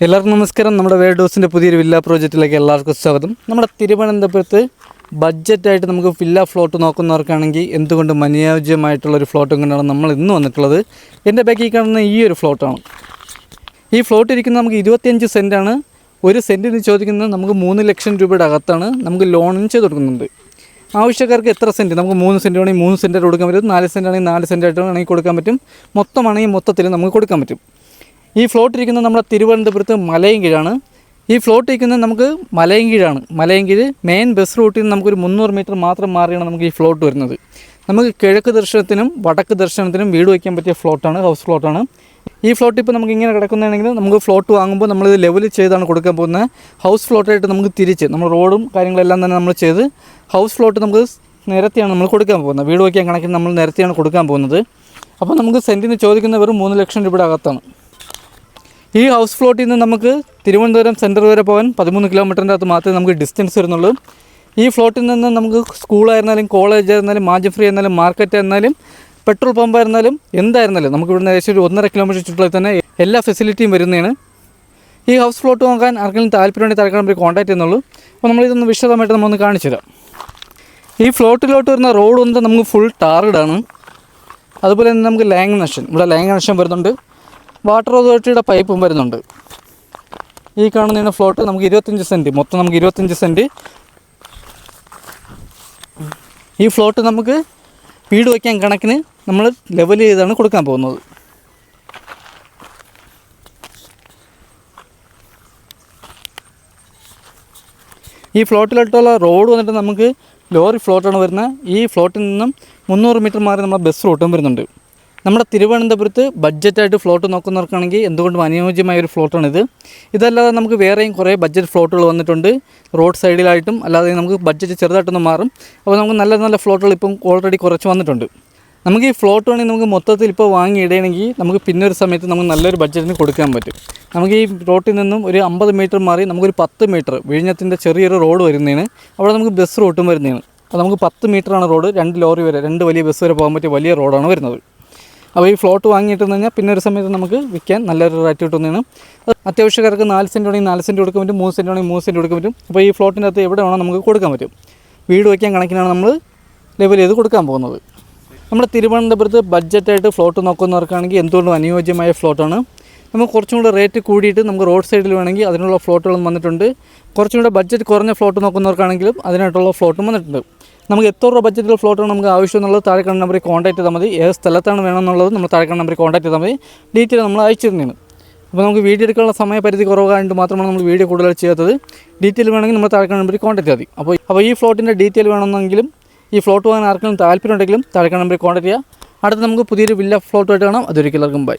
എല്ലാവർക്കും നമസ്കാരം. നമ്മുടെ വേൾഡ് ഹൗസിന്റെ പുതിയൊരു വില്ല പ്രോജക്റ്റിലേക്ക് എല്ലാവർക്കും സ്വാഗതം. നമ്മുടെ തിരുവനന്തപുരത്ത് ബഡ്ജറ്റായിട്ട് നമുക്ക് വില്ല ഫ്ലോട്ട് നോക്കുന്നവർക്കാണെങ്കിൽ എന്തുകൊണ്ടും അനുയോജ്യമായിട്ടുള്ളൊരു ഫ്ലോട്ടും കൊണ്ടാണ് നമ്മൾ ഇന്ന് വന്നിട്ടുള്ളത്? എന്റെ ബാക്കിൽ കാണുന്ന ഈ ഒരു ഫ്ലോട്ടാണ്. ഈ ഫ്ലോട്ട് ഇരിക്കുന്നത് നമുക്ക് ഇരുപത്തിയഞ്ച് സെന്റാണ് ഒരു സെന്റിന് ചോദിക്കുന്നത് നമുക്ക് മൂന്ന് ലക്ഷം രൂപയുടെ അകത്താണ്. നമുക്ക് ലോണും ചെയ്ത് കൊടുക്കുന്നുണ്ട്. ആവശ്യക്കാർക്ക് എത്ര സെന്റ് നമുക്ക് മൂന്ന് സെന്റ് വേണമെങ്കിൽ മൂന്ന് സെന്റായിട്ട് കൊടുക്കാൻ പറ്റും. നാല് സെന്റ് ആണെങ്കിൽ നാല് സെന്റായിട്ട് വേണമെങ്കിൽ കൊടുക്കാൻ പറ്റും. മൊത്തമാണെങ്കിൽ മൊത്തത്തിൽ നമുക്ക് കൊടുക്കാൻ പറ്റും. ഈ ഫ്ലോട്ട് ഇരിക്കുന്നത് നമ്മുടെ തിരുവനന്തപുരത്ത് മലയങ്കിഴാണ് ഈ ഫ്ലോട്ട് ഇരിക്കുന്നത് നമുക്ക് മലയങ്കിഴാണ് മലയങ്കിഴ് മെയിൻ ബസ് റൂട്ടിൽ നിന്ന് നമുക്കൊരു മുന്നൂറ് മീറ്റർ മാത്രം മാറിയാണ് നമുക്ക് ഈ ഫ്ലോട്ട് വരുന്നത്. നമുക്ക് കിഴക്ക് ദർശനത്തിനും വടക്ക് ദർശനത്തിനും വീട് വയ്ക്കാൻ പറ്റിയ ഫ്ലോട്ടാണ് ഹൗസ് ഫ്ലോട്ടാണ് ഈ ഫ്ലോട്ട് ഇപ്പോൾ നമുക്ക് ഇങ്ങനെ കിടക്കുന്നതാണെങ്കിൽ നമുക്ക് ഫ്ലോട്ട് വാങ്ങുമ്പോൾ നമ്മൾ ഇത് ലെവൽ ചെയ്താണ് കൊടുക്കാൻ പോകുന്നത്. ഹൗസ് ഫ്ലോട്ടായിട്ട് നമുക്ക് തിരിച്ച് നമ്മൾ റോഡും കാര്യങ്ങളെല്ലാം തന്നെ നമ്മൾ ചെയ്ത് ഹൗസ് ഫ്ലോട്ട് നമുക്ക് നിരത്തിയാണ് നമ്മൾ കൊടുക്കാൻ പോകുന്നത്. വീട് വയ്ക്കാൻ കണക്കിന് നമ്മൾ നിരത്തിയാണ് കൊടുക്കാൻ പോകുന്നത്. അപ്പോൾ നമുക്ക് സെന്റിന് ചോദിക്കുന്ന വെറും മൂന്ന് ലക്ഷം രൂപയുടെ അകത്താണ്. ഈ ഹൗസ് ഫ്ലോട്ടിൽ നിന്ന് നമുക്ക് തിരുവനന്തപുരം സെന്റർ വരെ പോകാൻ പതിമൂന്ന് കിലോമീറ്ററിന്റെ അകത്ത് മാത്രമേ നമുക്ക് ഡിസ്റ്റൻസ് വരുന്നുള്ളൂ. ഈ ഫ്ലോട്ടിൽ നിന്ന് നമുക്ക് സ്കൂളായിരുന്നാലും കോളേജ് ആയിരുന്നാലും ഫ്രീ ആയിരുന്നാലും മാർക്കറ്റ് ആയിരുന്നാലും പെട്രോൾ പമ്പ് ആയിരുന്നാലും എന്തായിരുന്നാലും നമുക്ക് ഇവിടുന്ന് ഏകദേശം ഒരു ഒന്നര കിലോമീറ്റർ ചുറ്റുള്ള തന്നെ എല്ലാ ഫെസിലിറ്റിയും വരുന്നതാണ്. ഈ ഹൗസ് ഫ്ലോട്ട് നോക്കാൻ ആർക്കെങ്കിലും താല്പര്യമുണ്ടെങ്കിൽ താൽക്കാലം അവർ കോൺടാക്ട് ചെയ്യുന്നുള്ളൂ. അപ്പോൾ നമ്മളിതൊന്ന് വിശദമായിട്ട് നമ്മളൊന്ന് കാണിച്ചു തരാം. ഈ ഫ്ലോട്ടിലോട്ട് വരുന്ന റോഡ് വന്നത് നമുക്ക് ഫുൾ ടാറിഡാണ് അതുപോലെ തന്നെ നമുക്ക് ലാങ് നഷൻ ഇവിടെ ലാങ് നഷൻ വരുന്നുണ്ട്. വാട്ടർ അതോറിറ്റിയുടെ പൈപ്പും വരുന്നുണ്ട്. ഈ കാണുന്ന ഫ്ലോട്ട് നമുക്ക് ഇരുപത്തഞ്ച് സെന്റ് മൊത്തം നമുക്ക് ഇരുപത്തഞ്ച് സെന്റ് ഈ ഫ്ലോട്ട് നമുക്ക് വീട് വയ്ക്കാൻ കണക്കിന് നമ്മൾ ലെവൽ ചെയ്താണ് കൊടുക്കാൻ പോകുന്നത്. ഈ ഫ്ലോട്ടിലോട്ടുള്ള റോഡ് വന്നിട്ട് നമുക്ക് ലോറി ഫ്ലോട്ടാണ് വരുന്നത്. ഈ ഫ്ലോട്ടിൽ നിന്നും മുന്നൂറ് മീറ്റർ മാറി നമ്മുടെ ബസ് റൂട്ടും വരുന്നുണ്ട്. നമ്മുടെ തിരുവനന്തപുരത്ത് ബഡ്ജറ്റായിട്ട് ഫ്ലോട്ട് നോക്കുന്നവർക്കാണെങ്കിൽ എന്തുകൊണ്ടും അനുയോജ്യമായ ഒരു ഫ്ലോട്ടാണിത്. ഇതല്ലാതെ നമുക്ക് വേറെയും കുറേ ബഡ്ജറ്റ് ഫ്ലോട്ടുകൾ വന്നിട്ടുണ്ട്. റോഡ് സൈഡിലായിട്ടും അല്ലാതെ നമുക്ക് ബഡ്ജറ്റ് ചെറുതായിട്ടൊന്ന് മാറും. അപ്പോൾ നമുക്ക് നല്ല നല്ല ഫ്ലോട്ടുകൾ ഇപ്പം ഓൾറെഡി കുറച്ച് വന്നിട്ടുണ്ട്. നമുക്ക് ഈ ഫ്ലോട്ട് വേണമെങ്കിൽ നമുക്ക് മൊത്തത്തിൽ ഇപ്പോൾ വാങ്ങി ഇടയണമെങ്കിൽ നമുക്ക് പിന്നെ ഒരു സമയത്ത് നമുക്ക് നല്ലൊരു ബഡ്ജറ്റിന് കൊടുക്കാൻ പറ്റും. നമുക്ക് ഈ റോട്ടിൽ നിന്നും ഒരു അമ്പത് മീറ്റർ മാറി നമുക്കൊരു പത്ത് മീറ്റർ വിഴിഞ്ഞത്തിന്റെ ചെറിയൊരു റോഡ് വരുന്നതാണ്. അവിടെ നമുക്ക് ബസ് റൂട്ടും വരുന്നതാണ്. അപ്പോൾ നമുക്ക് പത്ത് മീറ്ററാണ് റോഡ്. രണ്ട് ലോറി വരെ രണ്ട് വലിയ ബസ് വരെ പോകാൻ പറ്റിയ വലിയ റോഡാണ് വരുന്നത്. അപ്പോൾ ഈ ഫ്ലോട്ട് വാങ്ങിയിട്ട് കഴിഞ്ഞാൽ പിന്നെ ഒരു സമയത്ത് നമുക്ക് വിൽക്കാൻ നല്ലൊരു റേറ്റ് കിട്ടുന്നതാണ് അത്യാവശ്യക്കാർക്ക് നാല് സെന്റ് വേണമെങ്കിൽ നാല് സെന്റ് കൊടുക്കാൻ പറ്റും മൂന്ന് സെന്റ് വേണമെങ്കിൽ മൂന്ന് സെന്റ് കൊടുക്കാൻ പറ്റും. അപ്പോൾ ഈ ഫ്ലോട്ടിന്റെ അകത്ത് എവിടെ വേണം നമുക്ക് കൊടുക്കാൻ പറ്റും. വീട് വയ്ക്കാൻ കണക്കിനാണ് നമ്മൾ ലെവൽ ചെയ്ത് കൊടുക്കാൻ പോകുന്നത്. നമ്മുടെ തിരുവനന്തപുരത്ത് ബഡ്ജറ്റായിട്ട് ഫ്ലോട്ട് നോക്കുന്നവർക്കാണെങ്കിൽ എന്തുകൊണ്ടും അനുയോജ്യമായ ഫ്ലോട്ടാണ് നമുക്ക് കുറച്ചും കൂടെ റേറ്റ് കൂടിയിട്ട് നമുക്ക് റോഡ് സൈഡിൽ വേണമെങ്കിൽ അതിനുള്ള ഫ്ലോട്ടുകളും വന്നിട്ടുണ്ട്. കുറച്ചും കൂടെ ബഡ്ജറ്റ് കുറഞ്ഞ ഫ്ലോട്ട് നോക്കുന്നവർക്കാണെങ്കിലും അതിനായിട്ടുള്ള ഫ്ലോട്ടും വന്നിട്ടുണ്ട്. നമുക്ക് എത്ര രൂപ ബഡ്ജറ്റിൽ ഫ്ലോട്ടാണ് നമുക്ക് ആവശ്യം എന്നുള്ളത് താഴെ നമ്പറിൽ കോൺടാക്ട് ചെയ്താൽ മതി. ഏത് സ്ഥലത്താണ് വേണമെന്നുള്ളത് നമ്മൾ താഴെ നമ്പറിൽ കോൺടാക്ട് ചെയ്താൽ മതി. ഡീറ്റെയിൽ നമ്മൾ അയച്ചിരുന്നതാണ്. അപ്പോൾ നമുക്ക് വീഡിയോ എടുക്കാനുള്ള സമയപരിധി കുറവായതുകൊണ്ട് മാത്രമാണ് നമ്മൾ വീഡിയോ കൂടുതൽ ചെയ്യാത്തത്. ഡീറ്റെയിൽ വേണമെങ്കിൽ നമ്മൾ താഴെ നമ്പറിൽ കോൺടാക്ട് മതി. അപ്പോൾ അപ്പോൾ ഈ ഫ്ലോട്ടിന്റെ ഡീറ്റെയിൽ വേണമെന്നെങ്കിലും ഈ ഫ്ലോട്ട് വാങ്ങാൻ ആർക്കെങ്കിലും താല്പര്യം ഉണ്ടെങ്കിലും താഴെ നമ്പറിൽ കോൺടാക്ട് ചെയ്യുക. അടുത്ത് നമുക്ക് പുതിയൊരു വില്ല ഫ്ലോട്ടുമായിട്ട് കാണാം. അതൊരിക്കലും ബൈ